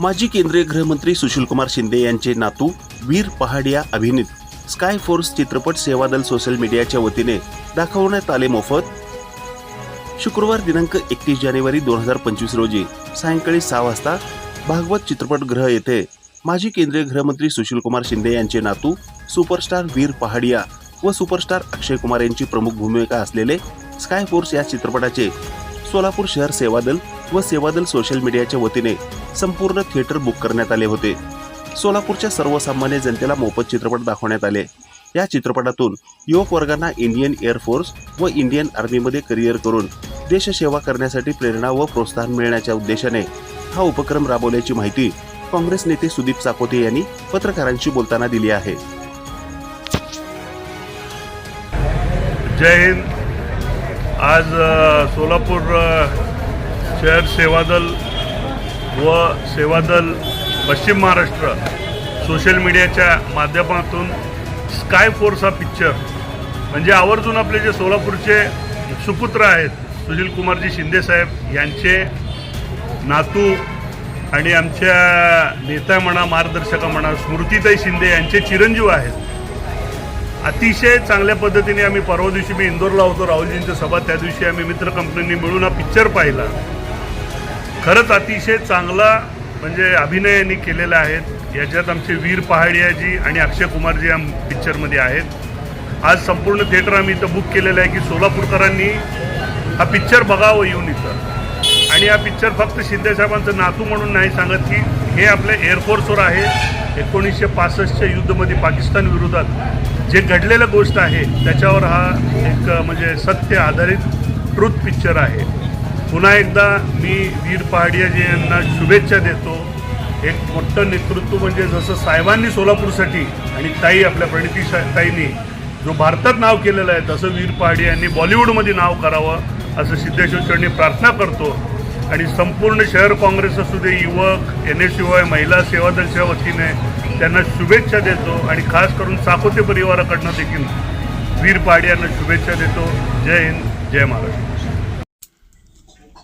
माजी केंद्रीय गृहमंत्री सुशीलकुमार शिंदे यांचे नातू वीर पहाडिया अभिनीत स्काय फोर्स चित्रपट सेवादल सोशल मीडियाच्या वतीने दाखवण्यात आले मोफत. शुक्रवार दिनांक एकतीस जानेवारी दोन हजार पंचवीस रोजी सायंकाळी सहा वाजता भागवत चित्रपटगृह येथे माजी केंद्रीय गृहमंत्री सुशीलकुमार शिंदे यांचे नातू सुपरस्टार वीर पहाडिया व सुपरस्टार अक्षय कुमार यांची प्रमुख भूमिका असलेले स्काय फोर्स या चित्रपटाचे सोलापूर शहर सेवादल व सेवादल सोशल मीडियाच्या वतीने संपूर्ण थिएटर बुक करण्यात आले होते. सोलापूरच्या सर्वसामान्य जनतेला मोफत चित्रपट दाखवण्यात आले. या चित्रपटातून युवक वर्गांना इंडियन एअरफोर्स व इंडियन आर्मीमध्ये करिअर करून देशसेवा करण्यासाठी प्रेरणा व प्रोत्साहन मिळण्याच्या उद्देशाने हा उपक्रम राबवल्याची माहिती काँग्रेस नेते सुदीप चाकोते यांनी पत्रकारांशी बोलताना दिली आहे. जय हिंद. आज सोलापूर शहर सेवादल व सेवादल पश्चिम महाराष्ट्र सोशल मीडियाच्या माध्यमातून स्काय फोर्स हा पिक्चर म्हणजे आवर्जून आपले जे सोलापूरचे सुपुत्र आहेत सुशील कुमारजी शिंदेसाहेब यांचे नातू आणि आमच्या नेता म्हणा मार्गदर्शका म्हणा स्मृतीताई शिंदे यांचे चिरंजीव आहेत. अतिशय चांगल्या पद्धतीने आम्ही परवा दिवशी मी इंदोरला होतो राहुलजींच्या सभा त्या दिवशी आम्ही मित्र कंपनीने मिळून हा पिक्चर पाहिला. खरंच अतिशय चांगला म्हणजे अभिनय यांनी केलेला आहेत याच्यात आमचे वीर पहाडियाजी आणि अक्षय कुमारजी या पिक्चरमध्ये आहेत. आज संपूर्ण थिएटर आम्ही इथं बुक केलेलं आहे की सोलापूरकरांनी हा पिक्चर बघावं येऊन इथं. आणि हा पिक्चर फक्त शिंदेसाहेबांचं नातू म्हणून नाही सांगत की हे आपल्या एअरफोर्सवर आहे. एकोणीसशे पासष्टच्या युद्धमध्ये पाकिस्तान विरोधात जे घडलेलं गोष्ट आहे त्याच्यावर हा एक म्हणजे सत्य आधारित ट्रूथ पिक्चर आहे. पुन्हा एकदा मी वीर पहाडियाजी यांना शुभेच्छा देतो. एक मोठं नेतृत्व म्हणजे जसं साहेबांनी सोलापूरसाठी आणि ताई आपल्या प्रणिती ताईंनी जो भारतात नाव केलेलं आहे तसं वीर पहाडी यांनी बॉलिवूडमध्ये नाव करावं असं सिद्धेश्वर चरणी प्रार्थना करतो. आणि संपूर्ण शहर काँग्रेस असू दे युवक एन एस यू आय महिला सेवा दलच्या वतीने त्यांना शुभेच्छा देतो आणि खास करून साकोते परिवाराकडनं देखील वीर पहाडी यांना शुभेच्छा देतो. जय हिंद जय महाराष्ट्र.